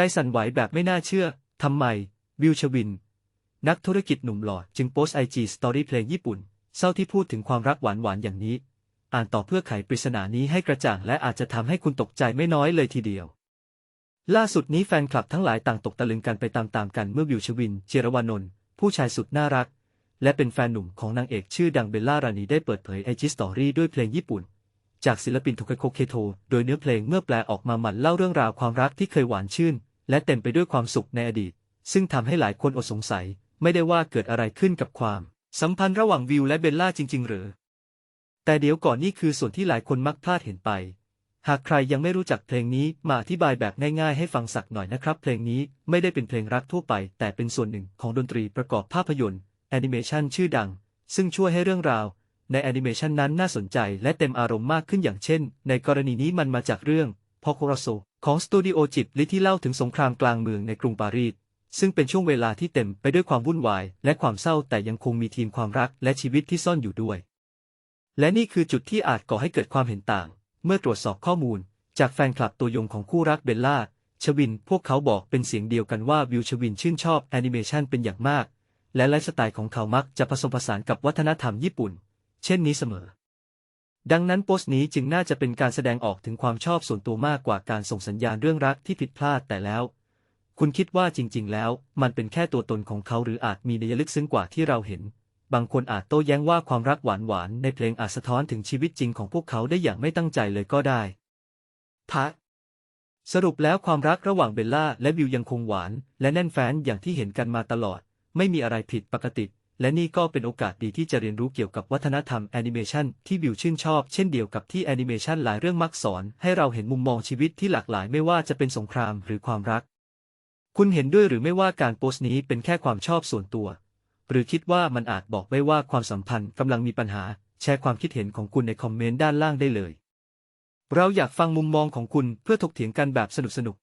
ใจสั่นไหวแบบไม่น่าเชื่อ ทำไม วิวชวิน นักธุรกิจหนุ่มหล่อ จึงโพสต์ไอจีสตอรี่เพลงญี่ปุ่น เศร้าที่พูดถึงความรักหวานๆอย่างนี้ อ่านต่อเพื่อไขปริศนานี้ให้กระจ่างและอาจจะทำให้คุณตกใจไม่น้อยเลยทีเดียว ล่าสุดนี้แฟนคลับทั้งหลายต่างตกตะลึงกันไปตามๆกันเมื่อวิวชวิน เจรวานนท์ผู้ชายสุดน่ารัก และเป็นแฟนหนุ่มของนางเอกชื่อดังเบลล่ารานีได้เปิดเผยไอจีสตอรี่ด้วยเพลงญี่ปุ่นจากศิลปินโทเคโคเคโท โดยเนื้อเพลงเมื่อแปลออกมาหมันเล่าเรื่องราวความรักที่เคยหวานชื่น และเต็มไปด้วยความสุขในอดีต ซึ่งทำให้หลายคนอดสงสัย ไม่ได้ว่าเกิดอะไรขึ้นกับความ สัมพันธ์ระหว่างวิวและเบลล่าจริง ๆ หรือ แต่เดี๋ยวก่อนนี่คือส่วนที่หลายคนมักพลาดเห็นไป หากใครยังไม่รู้จักเพลงนี้มาอธิบายแบบง่ายๆให้ฟังสักหน่อยนะครับ เพลงนี้ไม่ได้เป็นเพลงรักทั่วไป แต่เป็นส่วนหนึ่งของดนตรีประกอบภาพยนตร์แอนิเมชันชื่อดัง ซึ่งช่วยให้เรื่องราวในแอนิเมชันนั้นน่าสนใจและเต็มอารมณ์มากขึ้นอย่างเช่น ในกรณีนี้มันมาจากเรื่องพอโครโซ ของสตูดิโอจิบลิที่เล่าถึงสงครามกลางเมืองในกรุงปารีส ซึ่งเป็นช่วงเวลาที่เต็มไปด้วยความวุ่นวาย และความเศร้าแต่ยังคงมีทีมความรักและชีวิตที่ซ่อนอยู่ด้วย และนี่คือจุดที่อาจก่อให้เกิดความเห็นต่าง เมื่อตรวจสอบข้อมูล จากแฟนคลับตัวยงของคู่รักเบลล่า ชวิน พวกเขาบอกเป็นเสียงเดียวกันว่าวิวชวินชื่นชอบแอนิเมชันเป็นอย่างมาก และไลฟ์สไตล์ของเขามักจะผสมผสานกับวัฒนธรรมญี่ปุ่น เช่นนี้เสมอ ดังนั้นโพสต์นี้จึงน่าจะเป็นการแสดงออกถึงความชอบส่วนตัวมากกว่าการส่งสัญญาณเรื่องรักที่ผิดพลาดแต่แล้ว คุณคิดว่าจริง ๆ แล้ว มันเป็นแค่ตัวตนของเขาหรืออาจมีนัยลึกซึ้งกว่าที่เราเห็น บางคนอาจโต้แย้งว่าความรักหวานๆในเพลงอาจสะท้อนถึงชีวิตจริงของพวกเขาได้อย่างไม่ตั้งใจเลยก็ได้พะสรุปแล้วความรักระหว่างเบลล่าและวิวยังคงหวาน และแน่นแฟ้นอย่างที่เห็นกันมาตลอด ไม่มีอะไรผิดปกติ และนี่ก็เป็นโอกาสดีที่จะเรียนรู้เกี่ยวกับวัฒนธรรมแอนิเมชันที่วิวชื่นชอบเช่นเดียวกับที่แอนิเมชันหลายเรื่องมักสอน ให้เราเห็นมุมมองชีวิตที่หลากหลายไม่ว่าจะเป็นสงครามหรือความรัก คุณเห็นด้วยหรือไม่ว่าการโพสต์นี้เป็นแค่ความชอบส่วนตัว หรือคิดว่ามันอาจบอกไว้ว่าความสัมพันธ์กำลังมีปัญหา แชร์ความคิดเห็นของคุณในคอมเมนต์ด้านล่างได้เลย เราอยากฟังมุมมองของคุณเพื่อถกเถียงกันแบบสนุก